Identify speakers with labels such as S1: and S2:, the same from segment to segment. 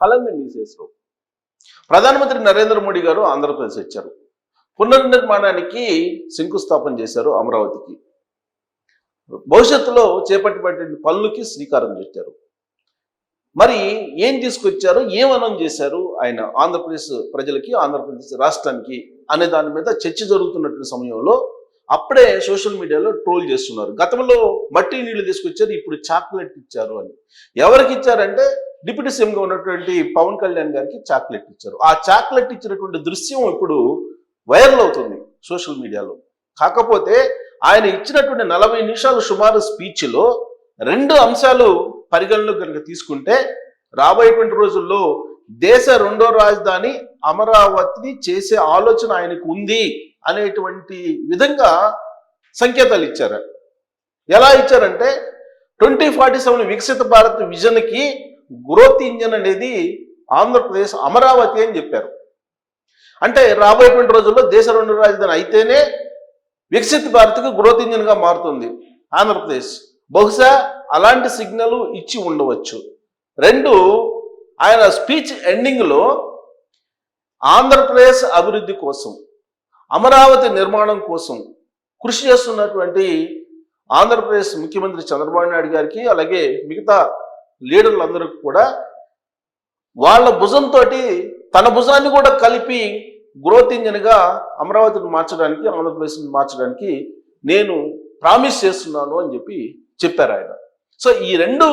S1: ఫలాన్ని మీసేసారు ప్రధానమంత్రి నరేంద్ర మోడీ గారు ఆంధ్రప్రదేశ్ వచ్చారు. పునర్నిర్మాణానికి శంకుస్థాపన చేశారు అమరావతికి. భవిష్యత్తులో చేపట్టబడిన పనులకి శ్రీకారం చుట్టారు. మరి ఏం తీసుకొచ్చారు? ఏం అనౌన్స్ చేశారు? ఆయన ఆంధ్రప్రదేశ్ ప్రజలకి ఆంధ్రప్రదేశ్ రాష్ట్రానికి అనే దాని మీద చర్చ జరుగుతున్నటువంటి సమయంలో అప్పుడే సోషల్ మీడియాలో ట్రోల్ చేస్తున్నారు. గతంలో మట్టి నీళ్ళు తీసుకొచ్చారు ఇప్పుడు చాక్లెట్ ఇచ్చారు అని. ఎవరికి ఇచ్చారంటే డిప్యూటీ సీఎంగా ఉన్నటువంటి పవన్ కళ్యాణ్ గారికి చాక్లెట్ ఇచ్చారు. ఆ చాక్లెట్ ఇచ్చినటువంటి దృశ్యం ఇప్పుడు వైరల్ అవుతుంది సోషల్ మీడియాలో. కాకపోతే ఆయన ఇచ్చినటువంటి నలభై నిమిషాలు సుమారు స్పీచ్లో రెండు అంశాలు పరిగణలోకి కనుక తీసుకుంటే రాబోయేటువంటి రోజుల్లో దేశ రెండో రాజధాని అమరావతిని చేసే ఆలోచన ఆయనకు ఉంది అనేటువంటి విధంగా సంకేతాలు ఇచ్చారు. ఎలా ఇచ్చారంటే ట్వంటీ ఫార్టీ సెవెన్ వికసిత భారత్ విజన్కి గ్రోత్ ఇంజన్ అనేది ఆంధ్రప్రదేశ్ అమరావతి అని చెప్పారు. అంటే రాబోయేటువంటి రోజుల్లో దేశ రెండు రాజధాని అయితేనే వికసిత్ భారత్కి గ్రోత్ ఇంజిన్గా మారుతుంది ఆంధ్రప్రదేశ్. బహుశా అలాంటి సిగ్నల్ ఇచ్చి ఉండవచ్చు. రెండు ఆయన స్పీచ్ ఎండింగ్లో ఆంధ్రప్రదేశ్ అభివృద్ధి కోసం అమరావతి నిర్మాణం కోసం కృషి చేస్తున్నటువంటి ఆంధ్రప్రదేశ్ ముఖ్యమంత్రి చంద్రబాబు నాయుడు గారికి అలాగే మిగతా లీడర్లందరికీ కూడా వాళ్ళ భుజంతో తన భుజాన్ని కూడా కలిపి గ్రోత్ ఇంజిన్గా అమరావతిని మార్చడానికి ఆంధ్రప్రదేశ్ని మార్చడానికి నేను ప్రామిస్ చేస్తున్నాను అని చెప్పి చెప్పారు ఆయన. సో ఈ రెండు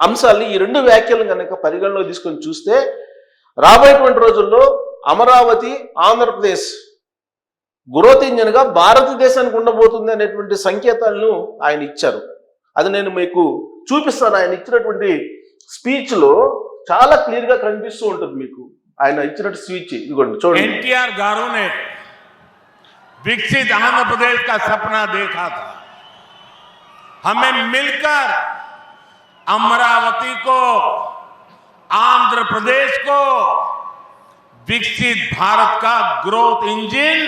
S1: అంశాలు ఈ రెండు వ్యాఖ్యలను కనుక పరిగణలో తీసుకొని చూస్తే రాబోయేటువంటి రోజుల్లో అమరావతి ఆంధ్రప్రదేశ్ గ్రోత్ ఇంజిన్గా భారతదేశానికి ఉండబోతుంది అనేటువంటి సంకేతాలను ఆయన ఇచ్చారు. అది నేను మీకు చూపిస్తాను ఆయన ఇచ్చినటువంటి స్పీచ్లో చాలా క్లియర్గా కనిపిస్తూ ఉంటుంది మీకు ఆయన ఇచ్చినట్టు స్పీచ్ ఇదిగోండి చూడండి
S2: एनटीआर गारू ने विकसित आंध्र प्रदेश का सपना देखा था हमें मिलकर अमरावती को आंध्र प्रदेश को विकसित भारत का ग्रोथ इंजन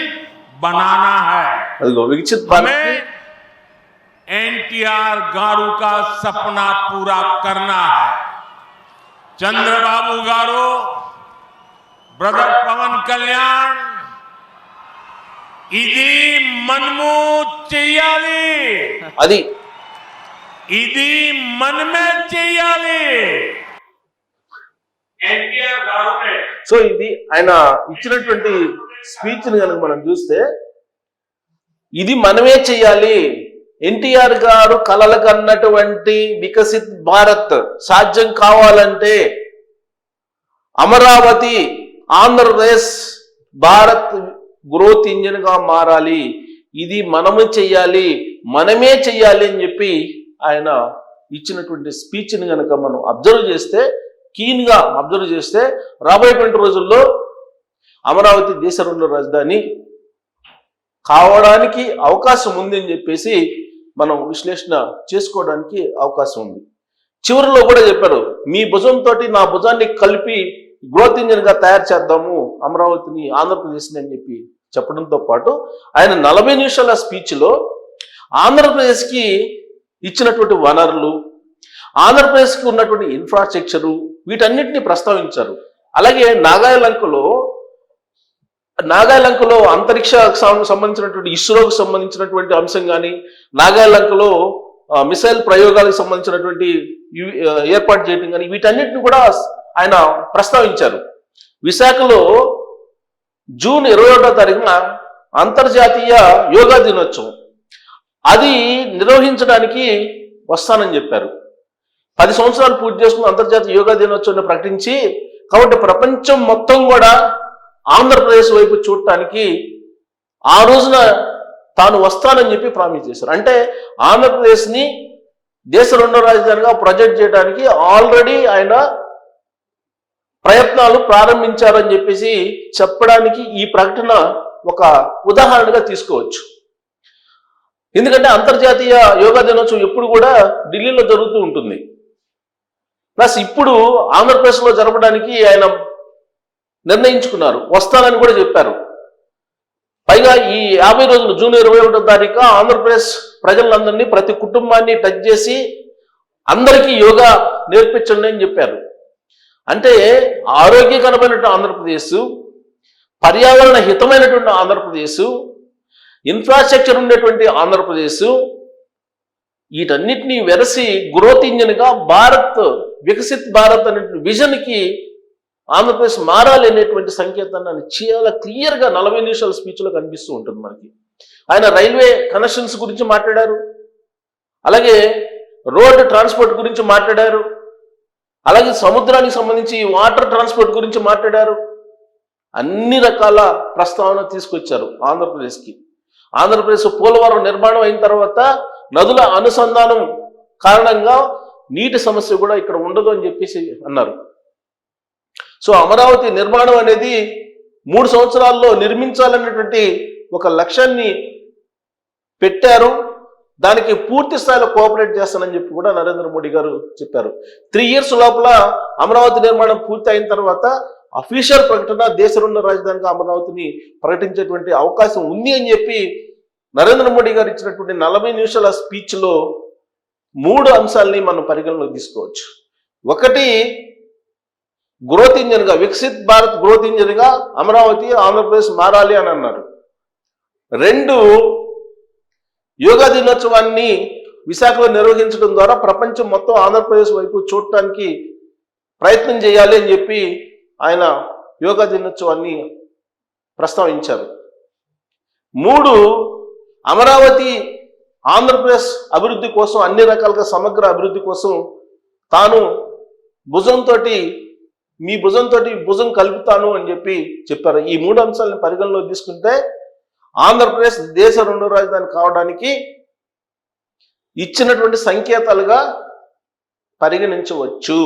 S2: बनाना है
S1: అదిగో వికసిత్ భారత్
S2: हमें एनटीआर गारू का सपना पूरा करना है चंद्रबाबू गारू ब्रदर पवन कल्याण ఇది మనము చెయ్యాలి
S1: అది
S2: ఇది మనమే చెయ్యాలి ఎన్టీఆర్ గారు
S1: సో ఇది ఆయన ఇచ్చినటువంటి స్పీచ్ ని కనుక మనం చూస్తే ఇది మనమే చెయ్యాలి ఎన్టీఆర్ గారు కలలు కన్నటువంటి వికసిత్ భారత్ సాధ్యం కావాలంటే అమరావతి ఆంధ్రప్రదేశ్ భారత్ గ్రోత్ ఇంజిన్గా మారాలి. ఇది మనము చెయ్యాలి మనమే చెయ్యాలి అని చెప్పి ఆయన ఇచ్చినటువంటి స్పీచ్ని కనుక మనం అబ్జర్వ్ చేస్తే కీన్గా అబ్జర్వ్ చేస్తే రాబోయేటువంటి రోజుల్లో అమరావతి దేశ రెండో రాజధాని కావడానికి అవకాశం ఉందని చెప్పేసి మనం విశ్లేషణ చేసుకోవడానికి అవకాశం ఉంది. చివరిలో కూడా చెప్పారు మీ భుజంతో నా భుజాన్ని కలిపి గ్రోత్ ఇంజిన్గా తయారు చేద్దాము అమరావతిని ఆంధ్రప్రదేశ్ని అని చెప్పి చెప్పడంతో పాటు ఆయన నలభై నిమిషాల స్పీచ్లో ఆంధ్రప్రదేశ్కి ఇచ్చినటువంటి వనరులు ఆంధ్రప్రదేశ్కి ఉన్నటువంటి ఇన్ఫ్రాస్ట్రక్చరు వీటన్నిటిని ప్రస్తావించారు. అలాగే నాగాలంకలో నాగాలంకలో అంతరిక్ష సంబంధించినటువంటి ఇస్రోకు సంబంధించినటువంటి అంశం కానీ నాగాలంకలో మిసైల్ ప్రయోగాలకు సంబంధించినటువంటి ఏర్పాటు చేయడం కానీ వీటన్నిటిని కూడా ఆయన ప్రస్తావించారు. విశాఖలో జూన్ ఇరవై ఒకటో తారీఖున అంతర్జాతీయ యోగా దినోత్సవం. అది నిర్వహించడానికి వస్తానని చెప్పారు. పది సంవత్సరాలు పూర్తి చేసుకున్న అంతర్జాతీయ యోగా దినోత్సవాన్ని ప్రకటించి కాబట్టి ప్రపంచం మొత్తం కూడా ఆంధ్రప్రదేశ్ వైపు చూడటానికి ఆ రోజున తాను వస్తానని చెప్పి ప్రామిస్ చేశారు. అంటే ఆంధ్రప్రదేశ్ని దేశ రెండో రాజధానిగా ప్రొజెక్ట్ చేయడానికి ఆల్రెడీ ఆయన ప్రయత్నాలు ప్రారంభించారని చెప్పేసి చెప్పడానికి ఈ ప్రకటన ఒక ఉదాహరణగా తీసుకోవచ్చు. ఎందుకంటే అంతర్జాతీయ యోగా దినోత్సవం ఎప్పుడు కూడా ఢిల్లీలో జరుగుతూ ఉంటుంది. ప్లస్ ఇప్పుడు ఆంధ్రప్రదేశ్లో జరపడానికి ఆయన నిర్ణయించుకున్నారు. వస్తానని కూడా చెప్పారు. పైగా ఈ యాభై రోజులు జూన్ ఇరవై ఒకటో తారీఖు ఆంధ్రప్రదేశ్ ప్రజలందరినీ ప్రతి కుటుంబాన్ని టచ్ చేసి అందరికీ యోగా నేర్పించండి అని చెప్పారు. అంటే ఆరోగ్యకరమైనటువంటి ఆంధ్రప్రదేశ్ పర్యావరణ హితమైనటువంటి ఆంధ్రప్రదేశ్ ఇన్ఫ్రాస్ట్రక్చర్ ఉండేటువంటి ఆంధ్రప్రదేశ్ వీటన్నిటినీ వెరసి గ్రోత్ ఇంజిన్గా భారత్ వికసిత్ భారత్ అనే విజన్కి ఆంధ్రప్రదేశ్ మారాలి అనేటువంటి సంకేతాన్ని ఆయన చాలా క్లియర్గా నలభై నిమిషాల స్పీచ్లో కనిపిస్తూ ఉంటుంది మనకి. ఆయన రైల్వే కనెక్షన్స్ గురించి మాట్లాడారు. అలాగే రోడ్ ట్రాన్స్పోర్ట్ గురించి మాట్లాడారు. అలాగే సముద్రానికి సంబంధించి వాటర్ ట్రాన్స్పోర్ట్ గురించి మాట్లాడారు. అన్ని రకాల ప్రస్తావన తీసుకొచ్చారు ఆంధ్రప్రదేశ్కి. ఆంధ్రప్రదేశ్ పోలవరం నిర్మాణం అయిన తర్వాత నదుల అనుసంధానం కారణంగా నీటి సమస్య కూడా ఇక్కడ ఉండదు అని చెప్పేసి అన్నారు. సో అమరావతి నిర్మాణం అనేది మూడు సంవత్సరాల్లో నిర్మించాలనేటువంటి ఒక లక్ష్యాన్ని పెట్టారు. దానికి పూర్తి స్థాయిలో కోఆపరేట్ చేస్తానని చెప్పి కూడా నరేంద్ర మోడీ గారు చెప్పారు. త్రీ ఇయర్స్ లోపల అమరావతి నిర్మాణం పూర్తి అయిన తర్వాత అఫీషియల్ ప్రకటన దేశంలో రాజధానిగా అమరావతిని ప్రకటించేటువంటి అవకాశం ఉంది అని చెప్పి నరేంద్ర మోడీ గారు ఇచ్చినటువంటి నలభై నిమిషాల స్పీచ్లో మూడు అంశాలని మనం పరిగణలోకి తీసుకోవచ్చు. ఒకటి గ్రోత్ ఇంజన్గా వికసిత్ భారత్ గ్రోత్ ఇంజన్గా అమరావతి ఆంధ్రప్రదేశ్ మారాలి అని అన్నారు. రెండు యోగా దినోత్సవాన్ని విశాఖలో నిర్వహించడం ద్వారా ప్రపంచం మొత్తం ఆంధ్రప్రదేశ్ వైపు చూడటానికి ప్రయత్నం చేయాలి అని చెప్పి ఆయన యోగా దినోత్సవాన్ని ప్రస్తావించారు. మూడు అమరావతి ఆంధ్రప్రదేశ్ అభివృద్ధి కోసం అన్ని రకాలుగా సమగ్ర అభివృద్ధి కోసం తాను భుజంతో మీ భుజంతో భుజం కలుపుతాను అని చెప్పి చెప్పారు. ఈ మూడు అంశాలను పరిగణలో తీసుకుంటే ఆంధ్రప్రదేశ్ దేశ రెండో రాజధాని కావడానికి ఇచ్చినటువంటి సంకేతాలుగా పరిగణించవచ్చు.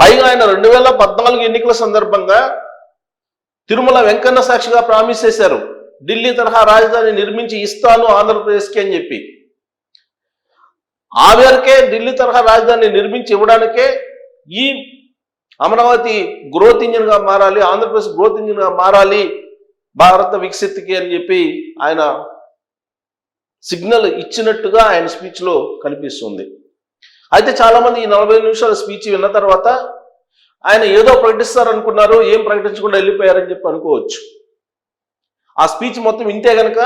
S1: పైగా ఆయన రెండు వేల పద్నాలుగు ఎన్నికల సందర్భంగా తిరుమల వెంకన్న సాక్షిగా ప్రామిస్ చేశారు. ఢిల్లీ తరహా రాజధాని నిర్మించి ఇస్తాను ఆంధ్రప్రదేశ్కి అని చెప్పి. ఆ మేరకే ఢిల్లీ తరహా రాజధాని నిర్మించి ఇవ్వడానికే ఈ అమరావతి గ్రోత్ ఇంజిన్గా మారాలి ఆంధ్రప్రదేశ్ గ్రోత్ ఇంజిన్గా మారాలి భారత వికసిత్కి అని చెప్పి ఆయన సిగ్నల్ ఇచ్చినట్టుగా ఆయన స్పీచ్లో కనిపిస్తుంది. అయితే చాలామంది ఈ నలభై నిమిషాల స్పీచ్ విన్న తర్వాత ఆయన ఏదో ప్రకటిస్తారనుకున్నారు ఏం ప్రకటించకుండా వెళ్ళిపోయారని చెప్పి అనుకోవచ్చు. ఆ స్పీచ్ మొత్తం వింటే కనుక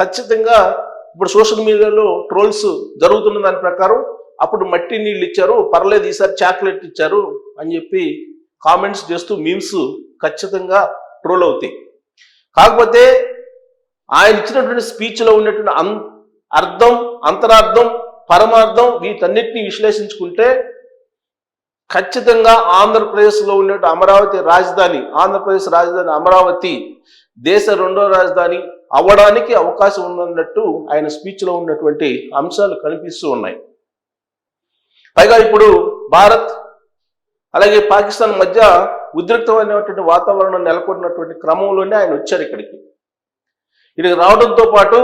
S1: ఖచ్చితంగా ఇప్పుడు సోషల్ మీడియాలో ట్రోల్స్ జరుగుతున్న దాని ప్రకారం అప్పుడు మట్టి నీళ్ళు ఇచ్చారు పర్లేదు ఈసారి చాక్లెట్ ఇచ్చారు అని చెప్పి కామెంట్స్ చేస్తూ మీమ్స్ ఖచ్చితంగా ట్రోల్ అవుతాయి. కాకపోతే ఆయన ఇచ్చినటువంటి స్పీచ్లో ఉన్నటువంటి అన్ అర్థం అంతరార్థం పరమార్థం వీటన్నిటిని విశ్లేషించుకుంటే ఖచ్చితంగా ఆంధ్రప్రదేశ్లో ఉన్నటువంటి అమరావతి రాజధాని ఆంధ్రప్రదేశ్ రాజధాని అమరావతి దేశ రెండో రాజధాని అవ్వడానికి అవకాశం ఉన్నట్టు ఆయన స్పీచ్లో ఉన్నటువంటి అంశాలు కనిపిస్తూ ఉన్నాయి. పైగా ఇప్పుడు భారత్ అలాగే పాకిస్తాన్ మధ్య ఉద్రిక్తమైనటువంటి వాతావరణం నెలకొన్నటువంటి క్రమంలోనే ఆయన వచ్చారు ఇక్కడికి. ఇక్కడికి రావడంతో పాటు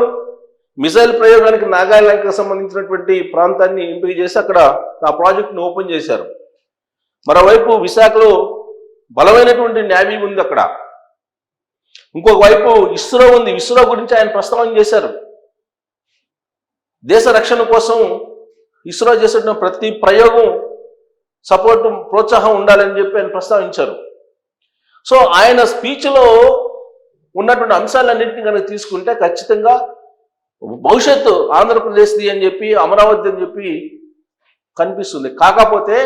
S1: మిసైల్ ప్రయోగానికి నాగాలాండ్కి సంబంధించినటువంటి ప్రాంతాన్ని ఎంపిక చేసి అక్కడ ఆ ప్రాజెక్ట్ను ఓపెన్ చేశారు. మరోవైపు విశాఖలో బలమైనటువంటి నేవీ ఉంది అక్కడ. ఇంకొక వైపు ఇస్రో ఉంది. ఇస్రో గురించి ఆయన ప్రస్తావన చేశారు. దేశ రక్షణ కోసం ఇస్రో చేసిన ప్రతి ప్రయోగం సపోర్ట్ ప్రోత్సాహం ఉండాలని చెప్పి ఆయన ప్రస్తావించారు. సో ఆయన స్పీచ్లో ఉన్నటువంటి అంశాలన్నింటినీ కనుక తీసుకుంటే ఖచ్చితంగా భవిష్యత్తు ఆంధ్రప్రదేశ్ది అని చెప్పి అమరావతి అని చెప్పి కనిపిస్తుంది. కాకపోతే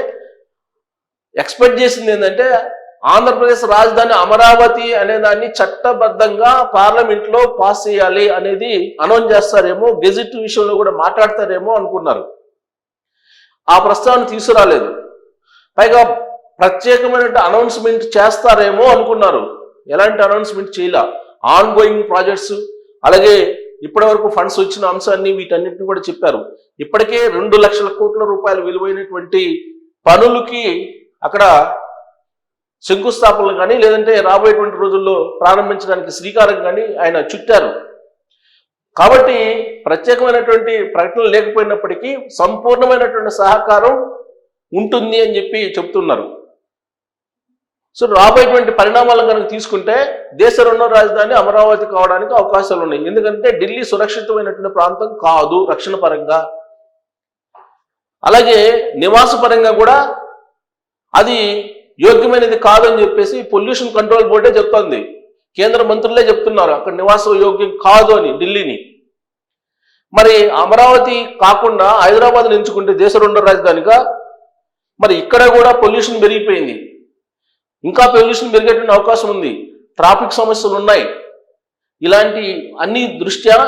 S1: ఎక్స్పెక్ట్ చేసింది ఏంటంటే ఆంధ్రప్రదేశ్ రాజధాని అమరావతి అనే దాన్ని చట్టబద్ధంగా పార్లమెంట్లో పాస్ చేయాలి అనేది అనౌన్స్ చేస్తారేమో గెజిట్ విషయంలో కూడా మాట్లాడతారేమో అనుకున్నారు. ఆ ప్రస్తావన తీసుకురాలేదు. పైగా ప్రత్యేకమైన అనౌన్స్మెంట్ చేస్తారేమో అనుకున్నారు. ఎలాంటి అనౌన్స్మెంట్ చేయలే. ఆన్ గోయింగ్ ప్రాజెక్ట్స్ అలాగే ఇప్పటి వరకు ఫండ్స్ వచ్చిన అంశాన్ని వీటన్నిటిని కూడా చెప్పారు. ఇప్పటికే రెండు లక్షల కోట్ల రూపాయలు విలువైనటువంటి పనులకి అక్కడ శంకుస్థాపనలు కానీ లేదంటే రాబోయేటువంటి రోజుల్లో ప్రారంభించడానికి శ్రీకారం కానీ ఆయన చుట్టారు. కాబట్టి ప్రత్యేకమైనటువంటి ప్రకటనలు లేకపోయినప్పటికీ సంపూర్ణమైనటువంటి సహకారం ఉంటుంది అని చెప్పి చెప్తున్నారు. సో రాబోయేటువంటి పరిణామాలను కనుక తీసుకుంటే దేశ రెండో రాజధాని అమరావతి కావడానికి అవకాశాలు ఉన్నాయి. ఎందుకంటే ఢిల్లీ సురక్షితమైనటువంటి ప్రాంతం కాదు రక్షణ పరంగా. అలాగే నివాస పరంగా కూడా అది యోగ్యమైనది కాదని చెప్పేసి పొల్యూషన్ కంట్రోల్ బోర్డే చెప్తోంది. కేంద్ర మంత్రులే చెప్తున్నారు అక్కడ నివాసం యోగ్యం కాదు అని ఢిల్లీని. మరి అమరావతి కాకుండా హైదరాబాద్ ఎంచుకుంటే దేశ రెండో రాజధానిగా? మరి ఇక్కడ కూడా పొల్యూషన్ పెరిగిపోయింది. ఇంకా పొల్యూషన్ పెరిగేటువంటి అవకాశం ఉంది. ట్రాఫిక్ సమస్యలు ఉన్నాయి. ఇలాంటి అన్ని దృష్ట్యా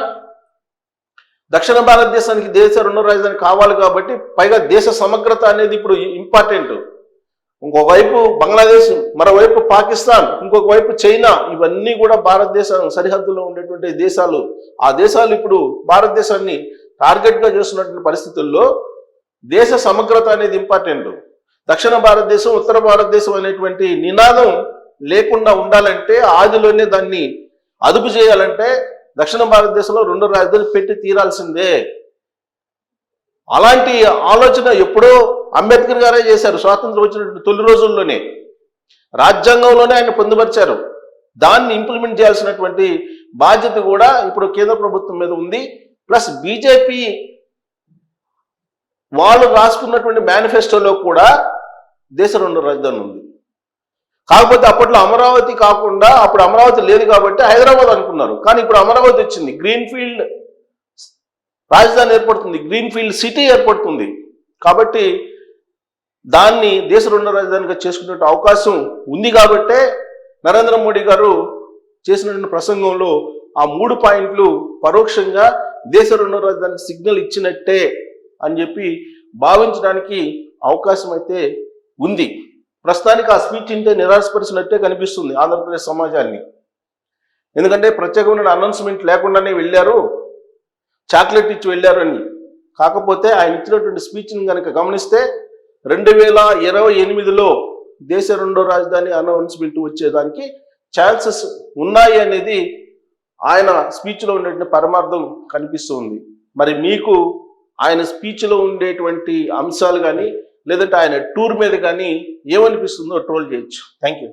S1: దక్షిణ భారతదేశానికి దేశ రెండో రాజధాని కావాలి కాబట్టి పైగా దేశ సమగ్రత అనేది ఇప్పుడు ఇంపార్టెంట్. ఇంకొక వైపు బంగ్లాదేశ్ మరోవైపు పాకిస్తాన్ ఇంకొక వైపు చైనా ఇవన్నీ కూడా భారతదేశం సరిహద్దులో ఉండేటువంటి దేశాలు. ఆ దేశాలు ఇప్పుడు భారతదేశాన్ని టార్గెట్గా చేస్తున్నటువంటి పరిస్థితుల్లో దేశ సమగ్రత అనేది ఇంపార్టెంట్. దక్షిణ భారతదేశం ఉత్తర భారతదేశం అనేటువంటి నినాదం లేకుండా ఉండాలంటే ఆదిలోనే దాన్ని అదుపు చేయాలంటే దక్షిణ భారతదేశంలో రెండు రాజధానులు పెట్టి తీరాల్సిందే. అలాంటి ఆలోచన ఎప్పుడో అంబేద్కర్ గారే చేశారు స్వాతంత్రం వచ్చినటువంటి తొలి రోజుల్లోనే. రాజ్యాంగంలోనే ఆయన పొందుపరిచారు. దాన్ని ఇంప్లిమెంట్ చేయాల్సినటువంటి బాధ్యత కూడా ఇప్పుడు కేంద్ర ప్రభుత్వం మీద ఉంది. ప్లస్ బీజేపీ వాళ్ళు రాసుకున్నటువంటి మేనిఫెస్టోలో కూడా దేశ రెండు రాజధాని ఉంది. కాకపోతే అప్పట్లో అమరావతి కాకుండా అప్పుడు అమరావతి లేదు కాబట్టి హైదరాబాద్ అనుకున్నారు. కానీ ఇప్పుడు అమరావతి వచ్చింది. గ్రీన్ఫీల్డ్ రాజధాని ఏర్పడుతుంది. గ్రీన్ఫీల్డ్ సిటీ ఏర్పడుతుంది. కాబట్టి దాన్ని దేశ రెండో రాజధానిగా చేసుకునే అవకాశం ఉంది కాబట్టే నరేంద్ర మోడీ గారు చేసినటువంటి ప్రసంగంలో ఆ మూడు పాయింట్లు పరోక్షంగా దేశ రెండో రాజధానికి సిగ్నల్ ఇచ్చినట్టే అని చెప్పి భావించడానికి అవకాశం అయితే ఉంది. ప్రస్తుతానికి ఆ స్పీచ్ ఇంటే నిరాశపరిచినట్టే కనిపిస్తుంది ఆంధ్రప్రదేశ్ సమాజాన్ని. ఎందుకంటే ప్రత్యేకమైన అనౌన్స్మెంట్ లేకుండానే వెళ్ళారు చాక్లెట్ ఇచ్చి వెళ్ళారు అని కాకపోతే ఆయన ఇచ్చినటువంటి స్పీచ్ని కనుక గమనిస్తే రెండు వేల ఇరవై ఎనిమిదిలో దేశ రెండో రాజధాని అనౌన్స్మెంట్ వచ్చేదానికి ఛాన్సెస్ ఉన్నాయి అనేది ఆయన స్పీచ్లో ఉండేటువంటి పరమార్థం కనిపిస్తుంది. మరి మీకు ఆయన స్పీచ్లో ఉండేటువంటి అంశాలు కానీ లేదంటే ఆయన టూర్ మీద కానీ ఏమనిపిస్తుందో ట్రోల్ చేయొచ్చు. Thank you